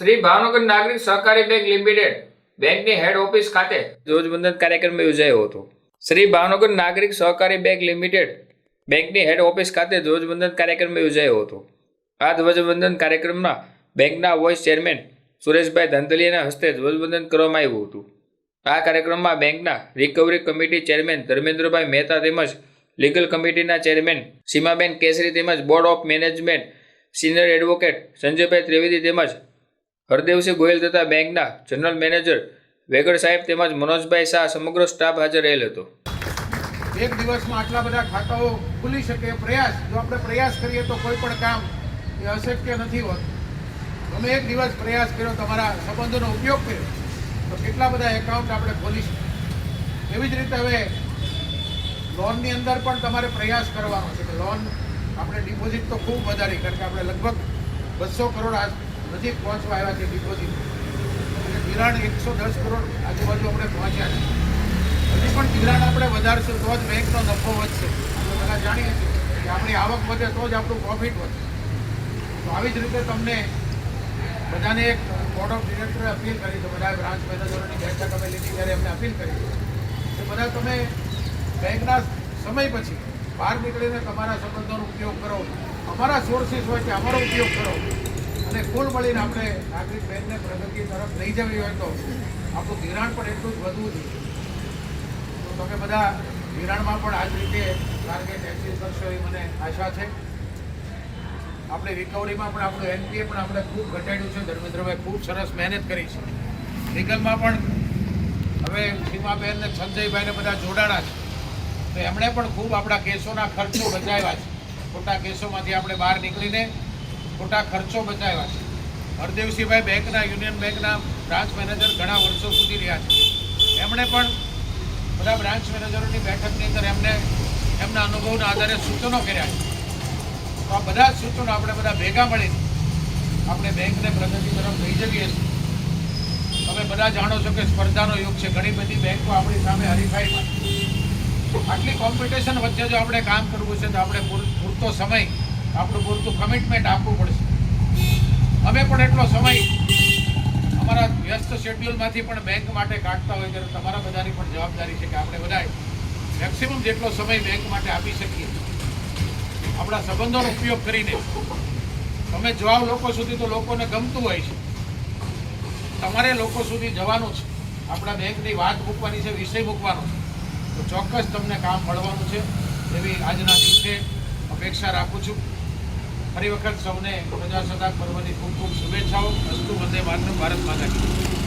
શ્રી ભાવનગર નાગરિક સહકારી bank limited બેંકની હેડ ઓફિસ ખાતે ધ્વજવંદન કાર્યક્રમ યોજાયો હતો. શ્રી ભાવનગર નાગરિક સહકારી બેંક લિમિટેડ બેંકની હેડ ઓફિસ ખાતે ધ્વજવંદન કાર્યક્રમ યોજાયો હતો. આ ધ્વજવંદન કાર્યક્રમમાં બેંકના વોઇસ ચેરમેન સુરેશભાઈ ધંધલિયાના હસ્તે ધ્વજવંદન કરવામાં આવ્યું હતું. આ કાર્યક્રમમાં બેંકના recovery committee chairman Dharmendrabhai Mehta તેમજ લીગલ કમિટીના ચેરમેન સીમાબેન કેસરી તેમજ board of management senior advocate સંજયભાઈ ત્રિવેદી તેમજ હરદેવસિંહ ગોયલ તથા બેંકના જનરલ મેનેજર વેગડ સાહેબ તેમજ મનોજભાઈ શાહ સમગ્ર સ્ટાફ હાજર રહેલ હતો. એક દિવસમાં આટલા બધા ખાતાઓ ખુલી શકે પ્રયાસ, જો આપણે પ્રયાસ કરીએ તો કોઈ પણ કામ એ અશક્ય નથી હોતું. અમે એક દિવસ પ્રયાસ કર્યો તમારા સંબંધોનો ઉપયોગ કર્યો. તો કેટલા બધા એકાઉન્ટ આપણે ખોલીશું એવી જ રીતે હવે લોનની અંદર પણ તમારે પ્રયાસ કરવાનો છે કે લોન આપણે ડિપોઝિટ તો ખૂબ વધારી, કારણ કે આપણે લગભગ બસો કરોડ આજ નજીક પહોંચવા આવ્યા છે ડિપોઝિટ. અને ધિરાણ એકસો દસ કરોડ આજુબાજુ આપણે પહોંચ્યા છે. હજી પણ ધિરાણ આપણે વધારશું, તો જ બેંકનો નફો વધશે. આપણે બધા જાણીએ છીએ કે આપણી આવક વધે તો જ આપણું પ્રોફિટ વધશે તો આવી જ રીતે તમને બધાને એક બોર્ડ ઓફ ડિરેક્ટરે અપીલ કરી તો બધા બ્રાન્ચ મેનેજરોની બેઠક અમે લીધી ત્યારે એમને અપીલ કરી કે બધા તમે બેંકના સમય પછી બહાર નીકળીને તમારા સંબંધોનો ઉપયોગ કરો. અમારા સોર્સિસ હોય કે અમારો ઉપયોગ કરો. અને કુલ મળીને આપણે નાગરિક બેંકને પ્રગતિ તરફ લઈ જવી હોય તો આપણું ધિરાણ પણ એટલું જ વધવું જોઈએ. તો તમે બધા ધિરાણમાં પણ આ જ રીતે ટાર્ગેટ એચીવ કરશો એ મને આશા છે. આપણે રિકવરીમાં પણ આપણું એનપીએ પણ આપણે ખૂબ ઘટાડ્યું છે. ધર્મેન્દ્રભાઈ ખૂબ સરસ મહેનત કરી છે. લીગલમાં પણ હવે સીમાબેન ને સંજયભાઈને બધા જોડાણા છે. તો એમણે પણ ખૂબ આપણા કેસોના ખર્ચો બચાવ્યા છે. ખોટા કેસોમાંથી આપણે બહાર નીકળીને ખોટા ખર્ચો બચાવ્યા છે. હરદેવસિંહભાઈ બેંકના, યુનિયન બેંકના બ્રાન્ચ મેનેજર ઘણા વર્ષો સુધી રહ્યા છે. એમણે પણ બધા બ્રાન્ચ મેનેજરોની બેઠકની અંદર એમને, એમના અનુભવના આધારે સૂચનો કર્યા છે. તો આ બધા સૂચનો આપણે બધા ભેગા મળીને આપણે બેંકને પ્રગતિ તરફ લઈ જઈએ છીએ. તમે બધા જાણો છો કે સ્પર્ધાનો યુગ છે. ઘણી બધી બેંકો આપણી સામે હરીફાઈમાં આટલી કોમ્પિટિશન વચ્ચે જો આપણે કામ કરવું છે તો આપણે પૂર- પૂરતો સમય આપણું પૂરતું કમિટમેન્ટ આપવું પડશે. અમે પણ એટલો સમય અમારા વ્યસ્ત શેડ્યુલમાંથી પણ બેંક માટે કાઢતા હોય ત્યારે તમારા બધાની પણ જવાબદારી છે કે આપણે બધા મેક્સિમમ જેટલો સમય બેંક માટે આપી શકીએ. આપણા સંબંધોનો ઉપયોગ કરીને. તમે જવાબ લોકો સુધી તો લોકોને ગમતું હોય છે. તમારે લોકો સુધી જવાનું છે. આપણા બેંકની વાત મૂકવાની છે, વિષય મૂકવાનો છે. તો ચોક્કસ તમને કામ મળવાનું છે. એવી આજના દિવસે અપેક્ષા રાખું છું. ફરી વખત સૌને પ્રજાસત્તાક પર્વની ખૂબ ખૂબ શુભેચ્છાઓ અસ્તુ વંદે માતરમ ભારત માતા.